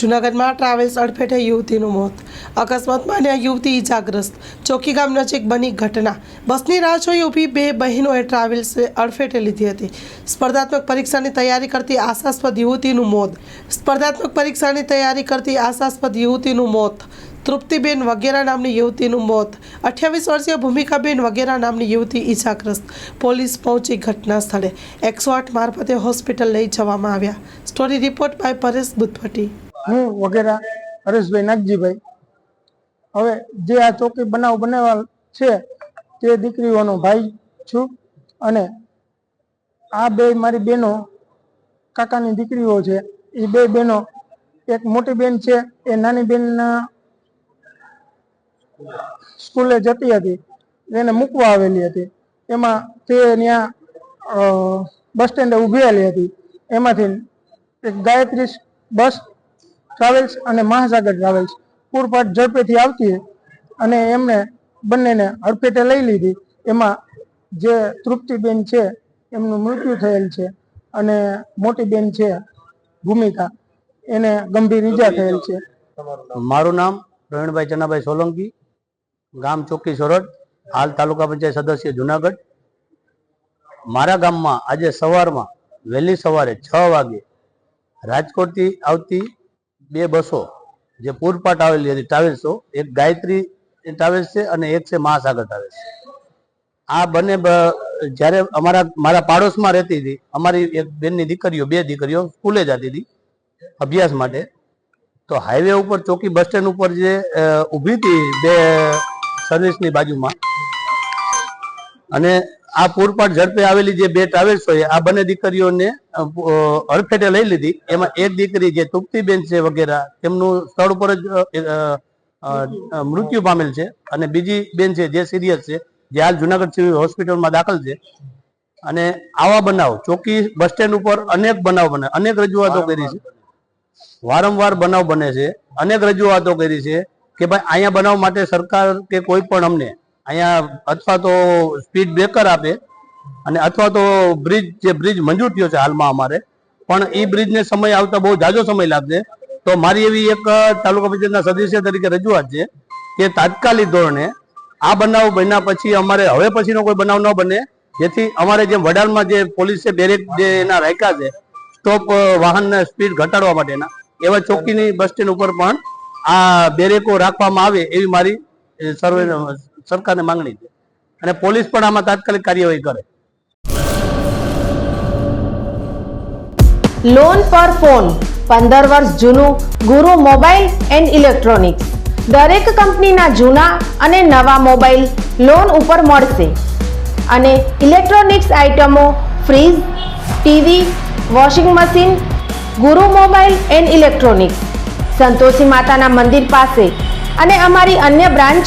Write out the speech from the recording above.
જૂનાગઢમાં ટ્રાવેલ્સ અડફેટે યુવતીનું મોત. અકસ્માતમાં અન્ય યુવતી ઈજાગ્રસ્ત. ચોકી ગામ નજીક બની ઘટના. બસની રાહ જોઈ ઊભી બે બહેનોએ ટ્રાવેલ્સે અડફેટે લીધી હતી. સ્પર્ધાત્મક પરીક્ષાની તૈયારી કરતી આશાસ્પદ યુવતીનું મોત. સ્પર્ધાત્મક પરીક્ષાની તૈયારી કરતી આશાસ્પદ યુવતીનું મોત. તૃપ્તિબેન વગેરા નામની યુવતીનું મોત. અઠ્યાવીસ વર્ષીય ભૂમિકાબેન વગેરા નામની યુવતી ઈજાગ્રસ્ત. પોલીસ પહોંચી ઘટના સ્થળે. એકસો આઠ મારફતે હોસ્પિટલ લઈ જવામાં આવ્યા. Story report by Paresh Buddhabhatti. હું વગેરે, હરેશભાઈ નાગજીભાઈ. હવે જે આ ચોકી બનાવ બનાવવા છે, તે દીકરીઓનો ભાઈ છું અને આ બે મારી બહેનો, કાકાની દીકરીઓ છે. એ બે બહેનો, એક મોટી બેન છે, એ નાની બેનના સ્કૂલે જતી હતી, એને મૂકવા આવેલી હતી. એમાં તે ત્યાં બસ સ્ટેન્ડે ઊભી આવેલી હતી. એમાંથી એક ગાયત્રી બસ ટ્રાવેલ્સ અને મહાસાગર ટ્રાવેલ્સ પૂરપાટ ઝડપેથી આવતી અને એમણે બંનેને હડફેટે લઈ લીધી. એમાં જે તૃપ્તિબેન છે, એમનું મૃત્યુ થયેલ છે અને મોટી બેન છે, ભૂમિકા. એને ગંભીર ઈજા થયેલ છે. મારું નામ પ્રવીણભાઈ ચનાભાઈ સોલંકી, ગામ ચોકી સોરઠ, હાલ તાલુકા પંચાયત સદસ્ય, જુનાગઢ. મારા ગામમાં આજે સવારમાં વહેલી સવારે છ વાગે રાજકોટથી આવતી બે બસો જે પૂરપાટ આવેલી હતી ટ્રાવેલ્સો એક ગાયત્રી ટ્રાવેલ્સ છે અને એક છે મહાસાગર ટ્રાવેલ્સ આ બંને જ્યારે અમારા, મારા પાડોશમાં રહેતી હતી, અમારી એક બેનની દીકરીઓ, બે દીકરીઓ સ્કૂલે જતી હતી અભ્યાસ માટે, તો હાઈવે ઉપર, ચોકી બસ સ્ટેન્ડ ઉપર જે ઊભી હતી બે સર્વિસની બાજુમાં અને આ પૂરપાટ ઝડપે આવેલી જે બે ટ્રાવેલ્સ હોય આ બંને દીકરીઓને અ, અ, હડફેટે લઈ લીધી. એમાં એક દીકરી જે તુપ્તિબેન છે વગેરે તેમનું સ્થળ ઉપર જ મૃત્યુ પામેલ છે. અને બીજી બેન છે જે સિરિયસ છે જે હાલ જુનાગઢ સિવિલ હોસ્પિટલમાં દાખલ છે. અને આવા બનાવ ચોકી બસ સ્ટેન્ડ ઉપર અનેક બનાવ બને અનેક રજૂઆતો કરી છે. વારંવાર બનાવ બને છે. અનેક રજૂઆતો કરી છે કે ભાઈ અહીંયા બનાવ માટે સરકાર કે કોઈ પણ અમને અહીંયા અથવા તો સ્પીડ બ્રેકર આપે અને અથવા તો બ્રિજ જે બ્રિજ મંજૂર થયો છે હાલમાં અમારે, પણ એ બ્રિજને સમય આવતા બહુ જાજો સમય લાગશે. તો મારી એવી એક તાલુકા પંચાયતના સદસ્ય તરીકે રજૂઆત છે કે તાત્કાલિક ધોરણે આ બનાવ બન્યા પછી અમારે હવે પછીનો કોઈ બનાવ ન બને, જેથી અમારે જે વડાલમાં જે પોલીસે બેરેક જે એના રાખ્યા છે સ્ટોપ વાહનને સ્પીડ ઘટાડવા માટેના, એવા ચોકીની બસ સ્ટેન્ડ ઉપર પણ આ બેરેકો રાખવામાં આવે એવી મારી સર્વે સરકારને માંગણી છે. અને પોલીસ પણ આમાં તાત્કાલિક કાર્યવાહી કરે. લોન પર ફોન પંદર વર્ષ જૂનું, ગુરુ મોબાઈલ એન્ડ ઇલેક્ટ્રોનિક્સ. દરેક કંપનીના જૂના અને નવા મોબાઈલ લોન ઉપર મળશે. અને ઇલેક્ટ્રોનિક્સ આઇટમો fridge, TV, washing machine, Guru mobile and electronics. Santoshi માતાના મંદિર પાસે. અને અમારી અન્ય branch